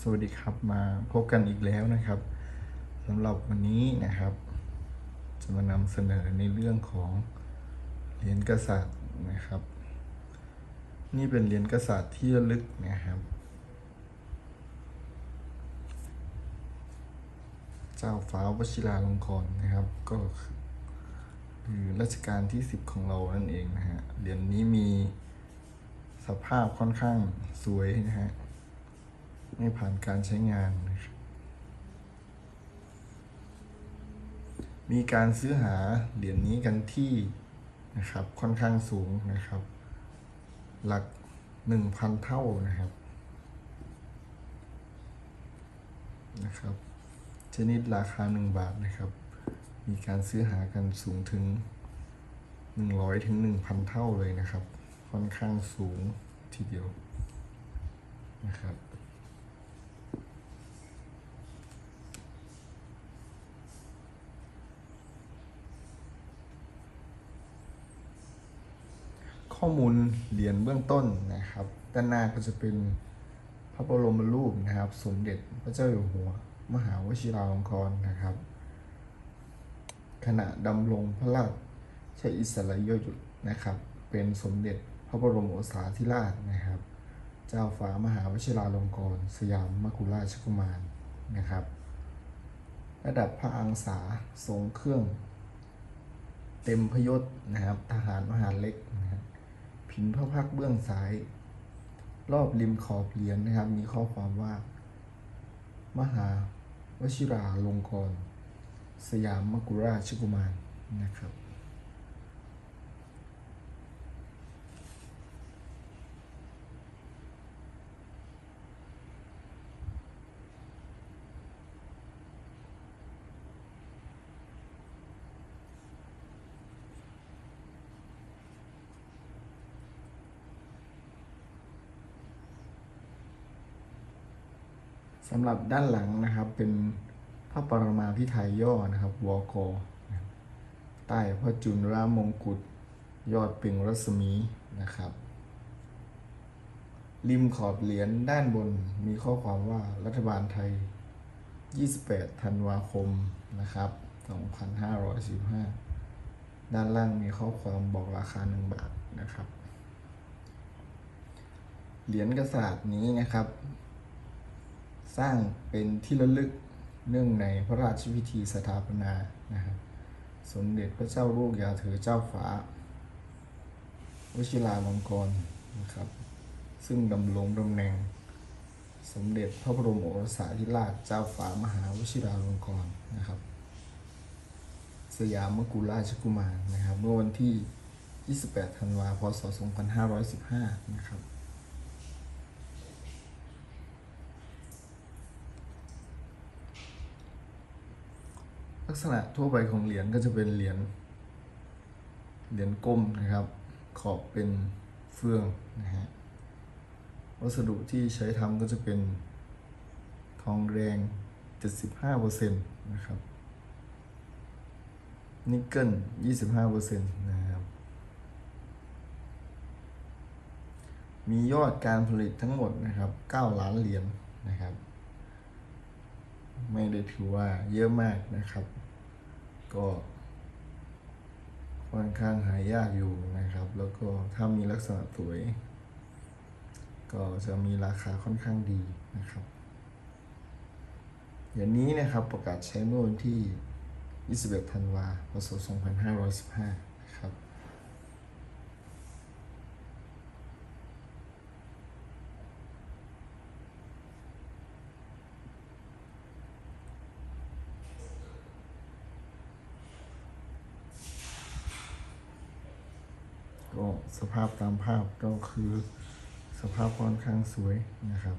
สวัสดีครับมาพบกันอีกแล้วนะครับสำหรับวันนี้นะครับ จะมานำเสนอในเรื่องของเหรียญกษัตริย์นะครับ นี่เป็นเหรียญกษัตริย์ที่ระลึกนะครับ เจ้าฟ้าวชิราลงกรณ์นะครับ ก็คือรัชกาลที่ 10 ของเรานั่นเองนะฮะเหรียญนี้มีสภาพค่อนข้างสวยนะฮะ ไม่ผ่านการใช้งาน มีการซื้อหาเหรียญนี้กันที่นะครับค่อนข้างสูงนะครับ หลักหนึ่งพันเท่านะครับนะครับ ชนิดราคาหนึ่งบาทนะครับ มีการซื้อหากันสูงถึงหนึ่งร้อยถึงหนึ่งพันเท่าเลยนะครับ ค่อนข้างสูงทีเดียวนะครับ ข้อมูลเหรียญเบื้องต้นนะครับ ด้านหน้าก็จะเป็นพระบรมรูปนะครับ สมเด็จพระเจ้าอยู่หัว มหาวชิราลงกรณ์นะครับ ขณะดำรงพระราชอิสริยยศนะครับ เป็นสมเด็จพระบรมโอษาธิราชนะครับ เจ้าฟ้ามหาวชิราลงกรณ์สยามมกุฎราชกุมารนะครับ ระดับพระอังสาทรงเครื่องเต็มพยศนะครับ ทหารมหาดเล็ก ผินพระพักเบื้องซ้าย รอบริมขอบเหรียญนะครับ มีข้อความว่า มหาวชิราลงกรณสยามมกุราชกุมารนะครับ สำหรับด้านหลังนะครับเป็นพระปรมาพิไทยย่อนะครับวกนะครับใต้พระจุลมงกุฎยอดเปล่งรัศมีนะครับ ริมขอบเหรียญด้านบนมีข้อความว่ารัฐบาลไทย 28 ธันวาคมนะครับ 2515 ด้านล่างมีข้อความบอกราคา 1 บาทนะครับ เหรียญกระสาบนี้นะครับ สร้างเป็นที่ระลึกเนื่องในพระราชพิธีสถาปนานะครับสมเด็จพระเจ้าลูกยาเธอเจ้าฟ้าวชิราลงกรณ์นะครับ ซึ่งดำรงตำแหน่ง สมเด็จพระบรมโอรสาธิราชเจ้าฟ้ามหาวชิราลงกรณ์นะครับ สยามกุฎราชกุมารนะครับ เมื่อวันที่ 28 ธันวาคม พศ 2515 นะครับ ลักษณะทั่วไปของเหรียญก็จะเป็นเหรียญเหรียญก้มนะครับ ขอบเป็นเฟืองนะฮะวัสดุที่ใช้ทำก็จะเป็นทองแดง 75%นะครับนิกเกิล 25%นะครับ มียอดการผลิตทั้งหมดนะครับ 9 ล้านเหรียญนะครับ ไม่ได้ถือว่าเยอะมากนะครับ ก็ค่อนข้างหายากอยู่นะครับ แล้วก็ถ้ามีลักษณะสวย ก็จะมีราคาค่อนข้างดีนะครับ อย่างนี้นะครับประกาศใช้เมื่อวันที่ 21 ธันวาคม 2515 ก็สภาพตามภาพก็คือสภาพค่อนข้างสวยนะครับ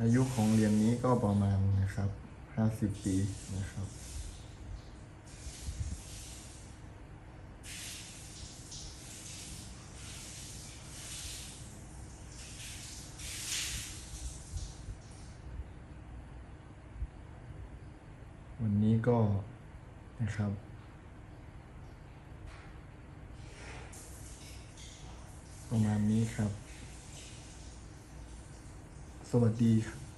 อายุของเหรียญนี้ก็ประมาณนะครับ 50 ปีนะครับ วันนี้ก็นะครับ ประมาณนี้ครับ สวัสดีครับ